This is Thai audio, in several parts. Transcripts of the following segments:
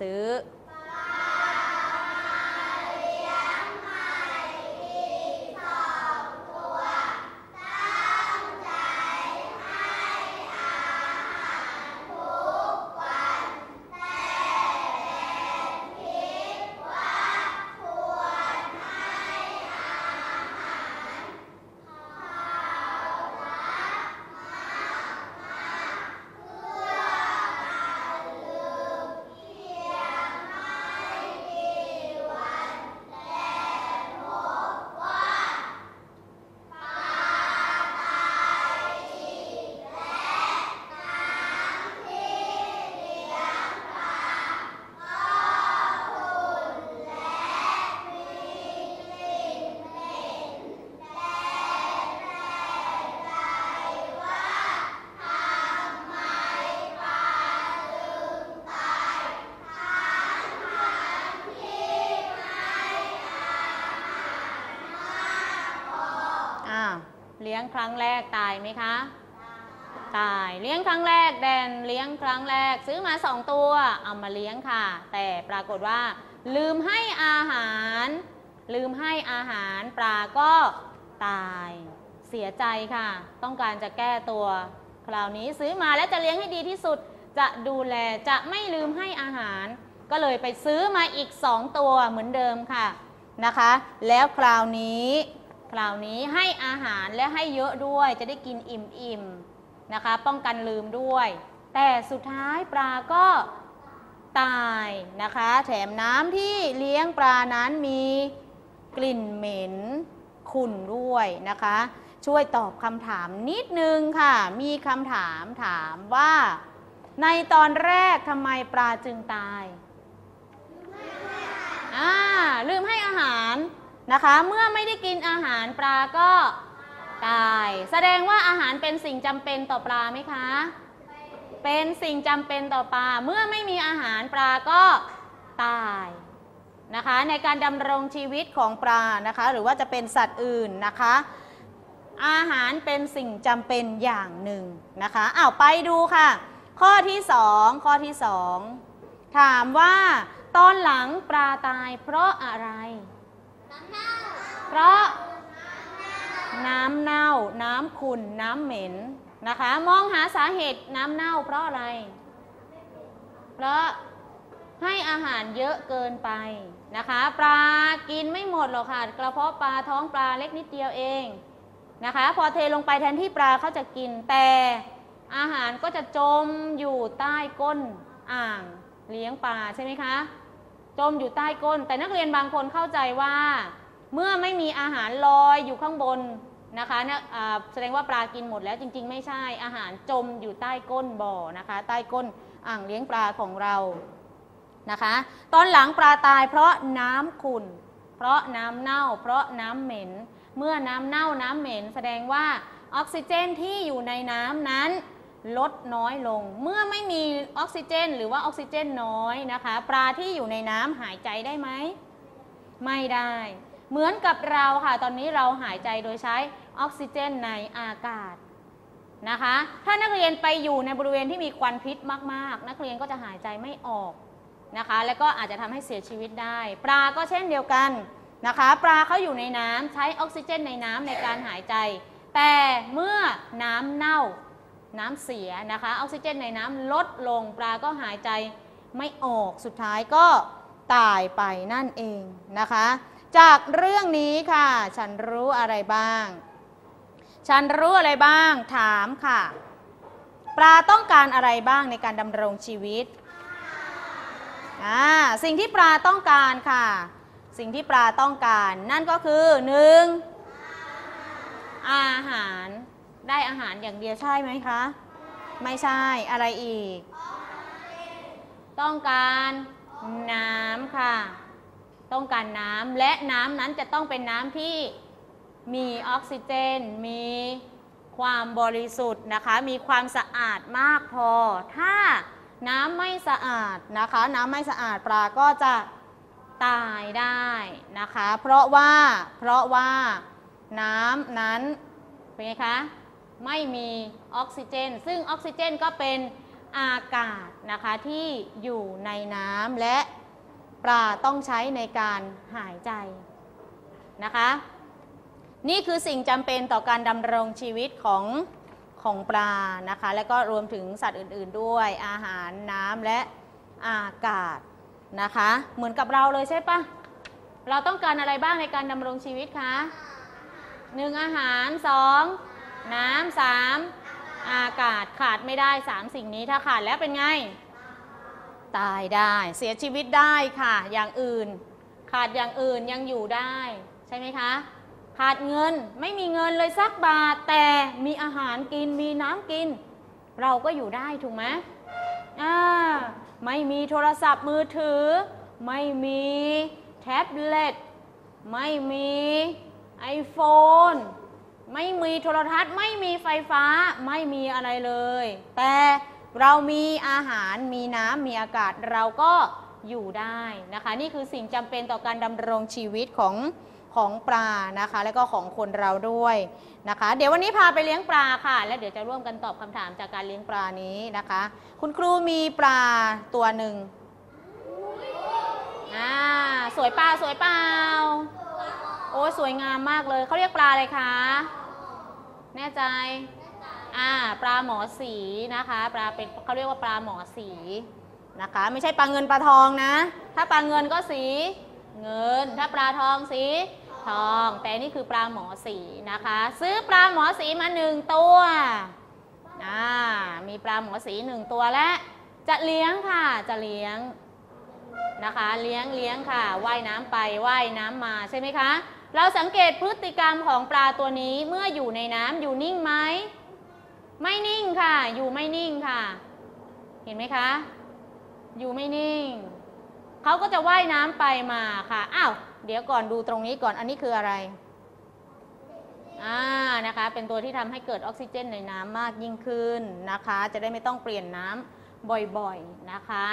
ซื้อ ครั้งแรกตายไหมคะ ตายเลี้ยงครั้งแรกแดนเลี้ยงครั้งแรก ซื้อมาสองตัวเอามาเลี้ยงค่ะ แต่ปรากฏว่า ลืมให้อาหาร ลืมให้อาหารปลาก็ตายเสียใจค่ะ ต้องการจะแก้ตัว คราวนี้ซื้อมาแล้วจะเลี้ยงให้ดีที่สุด จะดูแลจะไม่ลืมให้อาหาร ก็เลยไปซื้อมาอีก 2 ตัวเหมือนเดิมค่ะนะคะ แล้วคราวนี้ คราวนี้ให้อาหารและให้เยอะด้วยจะได้กินอิ่มๆนะคะ ป้องกันลืมด้วย แต่สุดท้ายปลาก็ตายนะคะ แถมน้ำที่เลี้ยงปลานั้นมีกลิ่นเหม็นขุ่นด้วยนะคะ ช่วยตอบคำถามนิดนึงค่ะ มีคำถามถามว่า ในตอนแรกทำไมปลาจึงตายอ่าลืมให้อาหาร นะคะ เมื่อไม่ได้กินอาหารปลาก็ตาย แสดงว่าอาหารเป็นสิ่งจำเป็นต่อปลาไหมคะ เป็นสิ่งจำเป็นต่อปลา เมื่อไม่มีอาหารปลาก็ตายนะคะ ในการดำรงชีวิตของปลานะคะ หรือว่าจะเป็นสัตว์อื่นนะคะ อาหารเป็นสิ่งจำเป็นอย่างหนึ่งนะคะอ้าวไปดูค่ะ ข้อที่สองข้อที่สองถามว่าตอนหลังปลาตายเพราะอะไร เพราะน้ำเน่า น้ำขุ่น น้ำเหม็นนะคะ มองหาสาเหตุน้ำเน่าเพราะอะไร เพราะให้อาหารเยอะเกินไปนะคะ ปลากินไม่หมดหรอกค่ะ กระเพาะปลาท้องปลาเล็กนิดเดียวเองนะคะ พอเทลงไปแทนที่ปลาเขาจะกิน แต่อาหารก็จะจมอยู่ใต้ก้นอ่างเลี้ยงปลาใช่ไหมคะ จมอยู่ใต้ก้น แต่นักเรียนบางคนเข้าใจว่า เมื่อไม่มีอาหารลอยอยู่ข้างบนนะคะแสดงว่าปลากินหมดแล้วจริง ๆ ไม่ใช่อาหารจมอยู่ใต้ก้นบ่อนะคะ ใต้ก้นอ่างเลี้ยงปลาของเรานะคะ ตอนหลังปลาตายเพราะน้ำขุ่นเพราะน้ำเน่า เพราะน้ำเหม็น เมื่อน้ำเน่าน้ำเหม็น แสดงว่าออกซิเจนที่อยู่ในน้ำนั้น ลดน้อยลง เมื่อไม่มีออกซิเจน หรือว่าออกซิเจนน้อยนะคะ ปลาที่อยู่ในน้ำหายใจได้ไหม ไม่ได้ เหมือนกับเราค่ะ ตอนนี้เราหายใจโดยใช้ออกซิเจนในอากาศนะคะ ถ้านักเรียนไปอยู่ในบริเวณที่มีควันพิษมากๆ นักเรียนก็จะหายใจไม่ออกนะคะ แล้วก็อาจจะทำให้เสียชีวิตได้ ปลาก็เช่นเดียวกันนะคะ ปลาเขาอยู่ในน้ำใช้ออกซิเจนในน้ำในการหายใจ แต่เมื่อน้ำเน่า น้ำเสียนะคะออกซิเจนในน้ำลดลงปลาก็หายใจไม่ออกสุดท้ายก็ตายไปนั่นเองนะคะ จากเรื่องนี้ค่ะ ฉันรู้อะไรบ้าง ฉันรู้อะไรบ้างถามค่ะ ปลาต้องการอะไรบ้างในการดำรงชีวิตอ่าสิ่งที่ปลาต้องการค่ะ สิ่งที่ปลาต้องการ นั่นก็คือหนึ่งอาหาร ได้อาหารอย่างเดียวใช่ไหมคะ ไม่ใช่อะไรอีก ต้องการน้ำค่ะ ต้องการน้ำและน้ำนั้นจะต้องเป็นน้ำที่มีออกซิเจน มีความบริสุทธิ์นะคะ มีความสะอาดมากพอ ถ้าน้ำไม่สะอาดนะคะ น้ำไม่สะอาดปลาก็จะตายได้นะคะ เพราะว่าเพราะว่าน้ำนั้นเป็นไงคะ ไม่มีออกซิเจน ซึ่งออกซิเจนก็เป็นอากาศนะคะที่อยู่ในน้ำและปลาต้องใช้ในการหายใจนะคะ นี่คือสิ่งจำเป็นต่อการดำรงชีวิตของของปลานะคะ และก็รวมถึงสัตว์อื่น ๆ ด้วยอาหารน้ำและอากาศนะคะ เหมือนกับเราเลยใช่ปะเราต้องการอะไรบ้างในการดำรงชีวิตคะหนึ่งอาหารสอง น้ำสามอากาศขาดไม่ได้สามสิ่งนี้ถ้าขาดแล้วเป็นไง ตายได้เสียชีวิตได้ค่ะ อย่างอื่น ขาดอย่างอื่นยังอยู่ได้ ใช่ไหมคะ ขาดเงินไม่มีเงินเลยสักบาท แต่มีอาหารกินมีน้ำกิน เราก็อยู่ได้ถูกไหมอ่าไม่มีโทรศัพท์มือถือ ไม่มีแท็บเล็ตไม่มี iPhone ไม่มีโทรทัศน์ ไม่มีไฟฟ้าไม่มีอะไรเลย แต่เรามีอาหารมีน้ำมีอากาศเราก็อยู่ได้นะคะ นี่คือสิ่งจำเป็นต่อการดำรงชีวิตของของปลานะคะ และก็ของคนเราด้วยนะคะ เดี๋ยววันนี้พาไปเลี้ยงปลาค่ะ และเดี๋ยวจะร่วมกันตอบคำถามจากการเลี้ยงปลานี้นะคะ คุณครูมีปลาตัวหนึ่งอ่าสวยปลาสวยเปล่า อ้สวยงามมากเลย เขาเรียกปลาอะไรคะ แน่ใจ อ่า ปลาหมอสีนะคะ ปลาเป็นเขาเรียกว่าปลาหมอสีนะคะ ไม่ใช่ปลาเงินปลาทองนะ ถ้าปลาเงินก็สีเงิน ถ้าปลาทองสีทอง แต่นี่คือปลาหมอสีนะคะ ซื้อปลาหมอสีมาหนึ่งตัวอ่ามีปลาหมอสีหนึ่งตัวและ จะเลี้ยงค่ะ จะเลี้ยงนะคะ เลี้ยงเลี้ยงค่ะ ว่ายน้ำไป ว่ายน้ำมาใช่ไหมคะ เราสังเกตพฤติกรรมของปลาตัวนี้เมื่ออยู่ในน้ำอยู่นิ่งไหม ไม่นิ่งค่ะ อยู่ไม่นิ่งค่ะ เห็นไหมคะ อยู่ไม่นิ่ง เขาก็จะว่ายน้ำไปมาค่ะ อ้าว เดี๋ยวก่อนดูตรงนี้ก่อน อันนี้คืออะไร อ่า นะคะ เป็นตัวที่ทำให้เกิดออกซิเจนในน้ำมากยิ่งขึ้นนะคะ จะได้ไม่ต้องเปลี่ยนน้ำบ่อยๆ นะคะ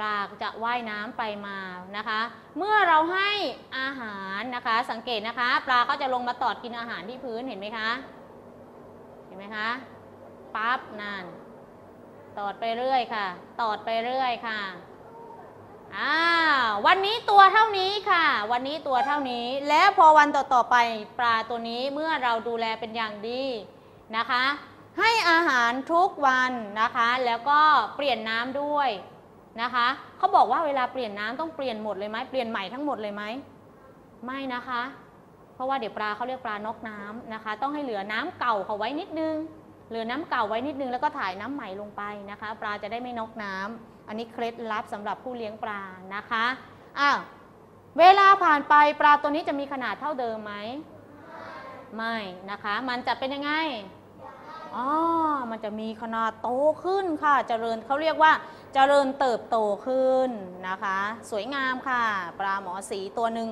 ปลาจะว่ายน้ำไปมานะคะ เมื่อเราให้อาหารนะคะ สังเกตนะคะ ปลาก็จะลงมาตอดกินอาหารที่พื้นเห็นไหมคะ เห็นไหมคะปั๊บนั่นตอดไปเรื่อยค่ะ ตอดไปเรื่อยค่ะอ่าวันนี้ตัวเท่านี้ค่ะ วันนี้ตัวเท่านี้ แล้วพอวันต่อๆไปปลาตัวนี้เมื่อเราดูแลเป็นอย่างดีนะคะ ให้อาหารทุกวันนะคะ แล้วก็เปลี่ยนน้ำด้วย นะคะเขาบอกว่าเวลาเปลี่ยนน้ำต้องเปลี่ยนหมดเลยไหมเปลี่ยนใหม่ทั้งหมดเลยไหมไม่นะคะ เพราะว่าเดี๋ยวปลาเขาเรียกปลานอกน้ำนะคะ ต้องให้เหลือน้ำเก่าเขาไว้นิดนึงเหลือน้ำเก่าไว้นิดนึงแล้วก็ถ่ายน้ำใหม่ลงไปนะคะ ปลาจะได้ไม่นอกน้ำอันนี้เคล็ดลับสำหรับผู้เลี้ยงปลานะคะอ้าวเวลาผ่านไปปลาตัวนี้จะมีขนาดเท่าเดิมไหมไม่นะคะ มันจะเป็นยังไง อ๋อมันจะมีขนาดโตขึ้นค่ะ เจริญเขาเรียกว่า เจริญเติบโตขึ้นนะคะ สวยงามค่ะ ปลาหมอสีตัวหนึ่ง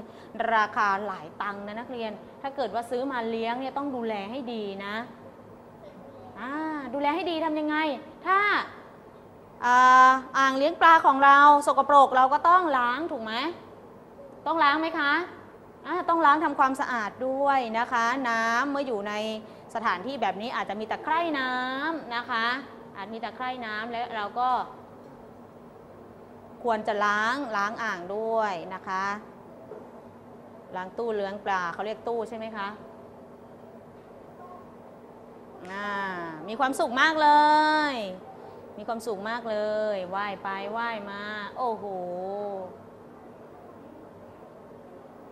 ราคาหลายตังค์นะนักเรียน ถ้าเกิดว่าซื้อมาเลี้ยงเนี่ยต้องดูแลให้ดีนะดูแลให้ดีทำยังไง ถ้าอ่าอางเลี้ยงปลาของเรา สกปรกเราก็ต้องล้างถูกไหม ต้องล้างไหมคะ ต้องล้างทำความสะอาดด้วยนะคะ น้ำเมื่ออยู่ในสถานที่แบบนี้อาจจะมีตะไคร่น้ำนะคะ อาจมีตะไคร่น้ำและเราก็ ควรจะล้างล้างอ่างด้วยนะคะล้างตู้เลี้ยงปลาเขาเรียกตู้ใช่ไหมคะมีความสุขมากเลย มีความสุขมากเลย ว่ายไป ว่ายมา โอ้โห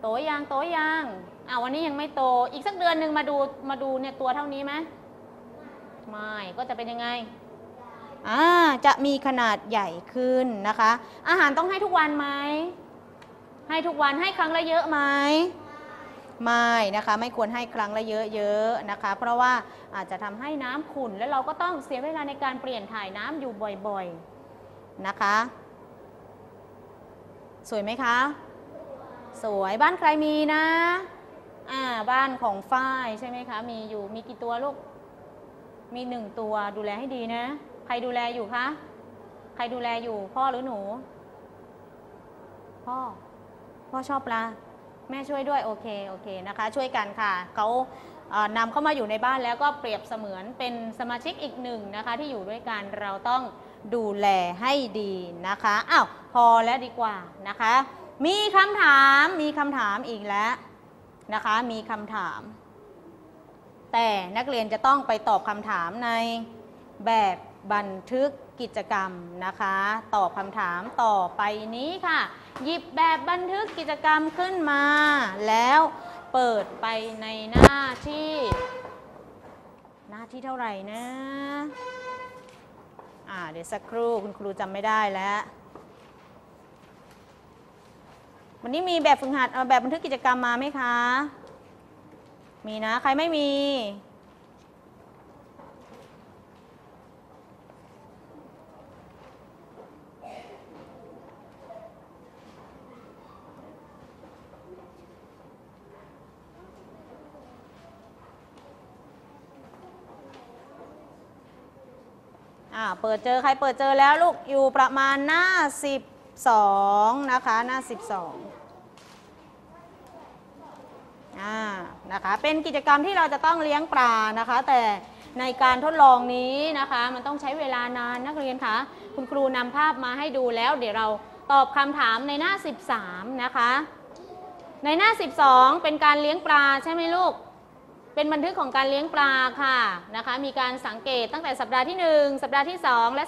โตยังโตยังอ่าวันนี้ยังไม่โต อีกสักเดือนหนึ่งมาดูมาดูเนี่ยตัวเท่านี้ไหมไม่ก็จะเป็นยังไงอ่าจะมีขนาดใหญ่ขึ้นนะคะ อาหารต้องให้ทุกวันไหมให้ทุกวันให้ครั้งละเยอะไหมไม่นะคะ ไม่ควรให้ครั้งละเยอะๆนะคะ เพราะว่าอาจจะทำให้น้ำขุ่นแล้วเราก็ต้องเสียเวลาในการเปลี่ยนถ่ายน้ำอยู่บ่อยๆนะคะ สวยไหมคะ สวยบ้านใครมีนะอ่าบ้านของฝ้ายใช่ไหมคะ มีอยู่มีกี่ตัวลูก มีหนึ่งตัวดูแลให้ดีนะ ใครดูแลอยู่คะใครดูแลอยู่ พ่อหรือหนู พ่อ พ่อชอบปลาแม่ช่วยด้วยโอเคโอเคนะคะ ช่วยกันค่ะเขาเนำเข้ามาอยู่ในบ้านแล้วก็เปรียบเสมือนเป็นสมาชิกอีกหนึ่งนะคะ ที่อยู่ด้วยกันเราต้องดูแลให้ดีนะคะอ้าวพอแล้วดีกว่านะคะ มีคำถามมีคำถามอีกแล้วนะคะ มีคำถาม แต่นักเรียนจะต้องไปตอบคำถามในแบบบันทึกกิจกรรมนะคะ ตอบคำถามต่อไปนี้ค่ะ หยิบแบบบันทึกกิจกรรมขึ้นมา แล้วเปิดไปในหน้าที่ หน้าที่เท่าไหร่นะ อ่าเดี๋ยวสักครู่คุณครูจำไม่ได้แล้ว วันนี้มีแบบฝึกหัดแบบบันทึกกิจกรรมมาไหมคะ มีนะ ใครไม่มี อ่า เปิดเจอ ใครเปิดเจอแล้วลูก อยู่ประมาณหน้า 12 นะคะ หน้า 12อ่า นะคะ เป็นกิจกรรมที่เราจะต้องเลี้ยงปลานะคะ แต่ในการทดลองนี้นะคะ มันต้องใช้เวลานานนักเรียนคะคุณครูนำภาพมาให้ดูแล้ว เดี๋ยวเราตอบคำถามในหน้า 13 นะคะ ในหน้า 12 เป็นการเลี้ยงปลาใช่ไหมลูก เป็นบันทึกของการเลี้ยงปลาค่ะนะคะ มีการสังเกตตั้งแต่สัปดาห์ที่ 1 สัปดาห์ที่ 2 และ